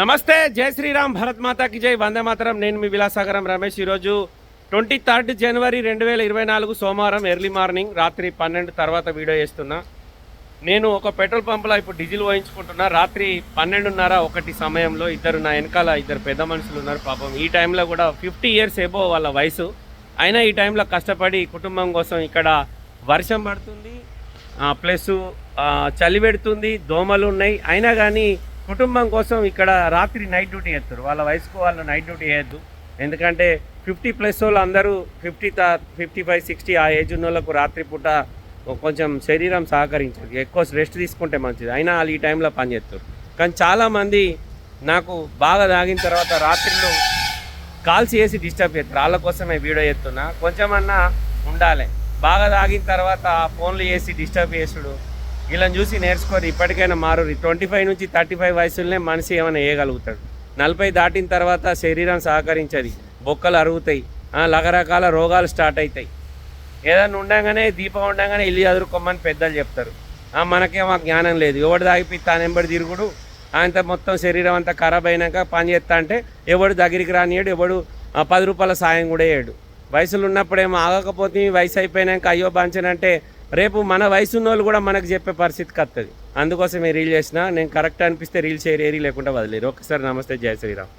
నమస్తే జై శ్రీరామ్ భరత్ మాతాకి జై వందే మాతరం. నేను మీ విలాసాగరం రమేష్. ఈరోజు ట్వంటీ థర్డ్ జనవరి రెండు వేల ఇరవై నాలుగు సోమవారం ఎర్లీ మార్నింగ్ రాత్రి పన్నెండు తర్వాత వీడియో చేస్తున్నా. నేను ఒక పెట్రోల్ పంపులో ఇప్పుడు డీజిల్ పోయించుకుంటున్నా. రాత్రి పన్నెండున్నర ఒకటి సమయంలో ఇద్దరు నా వెనకాల ఇద్దరు పెద్ద మనుషులు ఉన్నారు. పాపం ఈ టైంలో కూడా ఫిఫ్టీ ఇయర్స్ ఏబో వాళ్ళ వయసు. అయినా ఈ టైంలో కష్టపడి కుటుంబం కోసం ఇక్కడ వర్షం పడుతుంది. ప్లస్ చలి పెడుతుంది దోమలు ఉన్నాయి. అయినా కానీ కుటుంబం కోసం ఇక్కడ రాత్రి నైట్ డ్యూటీ చేస్తారు. వాళ్ళ వయసుకు వాళ్ళు నైట్ డ్యూటీ చేయొద్దు. ఎందుకంటే ఫిఫ్టీ ప్లస్ వాళ్ళు అందరూ ఫిఫ్టీ ఫిఫ్టీ ఫైవ్ సిక్స్టీ ఆ ఏజ్ ఉన్న వాళ్ళకు రాత్రి పూట కొంచెం శరీరం సహకరించదు. ఎక్కువ రెస్ట్ తీసుకుంటే మంచిది. అయినా వాళ్ళు ఈ టైంలో పనిచేస్తారు కానీ చాలామంది నాకు బాగా తాగిన తర్వాత రాత్రిలో కాల్స్ చేసి డిస్టర్బ్ చేస్తారు. వాళ్ళ కోసమే వీడియో చేస్తున్నా. కొంచెమన్నా ఉండాలి. బాగా తాగిన తర్వాత ఫోన్లు చేసి డిస్టర్బ్ చేసుడు వీళ్ళని చూసి నేర్చుకోరు ఇప్పటికైనా మారు ట్వంటీ ఫైవ్ నుంచి థర్టీ ఫైవ్ వయసులోనే మనిషి ఏమైనా వేయగలుగుతాడు నలభై దాటిన తర్వాత శరీరం సహకరించది. బొక్కలు అరుగుతాయి. రకరకాల రోగాలు స్టార్ట్ అవుతాయి ఏదైనా ఉండగానే దీపం ఉండగానే ఇల్లు చదువుకోమని పెద్దలు చెప్తారు. ఆ, మనకేమో జ్ఞానం లేదు. ఎవడు తాగిపి ఎంబడి తిరుగుడు అంత మొత్తం శరీరం అంతా ఖరాబ్ అయినాక పని చేస్తా అంటే ఎవడు దగ్గరికి రానియాడు ఎవడు పది రూపాయల సాయం కూడా వేయడు వయసులో ఉన్నప్పుడేమో ఆగకపోతే వయసు అయిపోయినాక అయ్యో బాంచనంటే రేపు మన వయసు ఉన్న వాళ్ళు కూడా మనకు చెప్పే పరిస్థితికి వస్తుంది అందుకోసం రీల్ చేసిన నేను కరెక్ట్ అనిపిస్తే రీల్ చేయరు ఏరి లేకుండా వదిలేరు. ఒకసారి నమస్తే జయ శ్రీరామ్.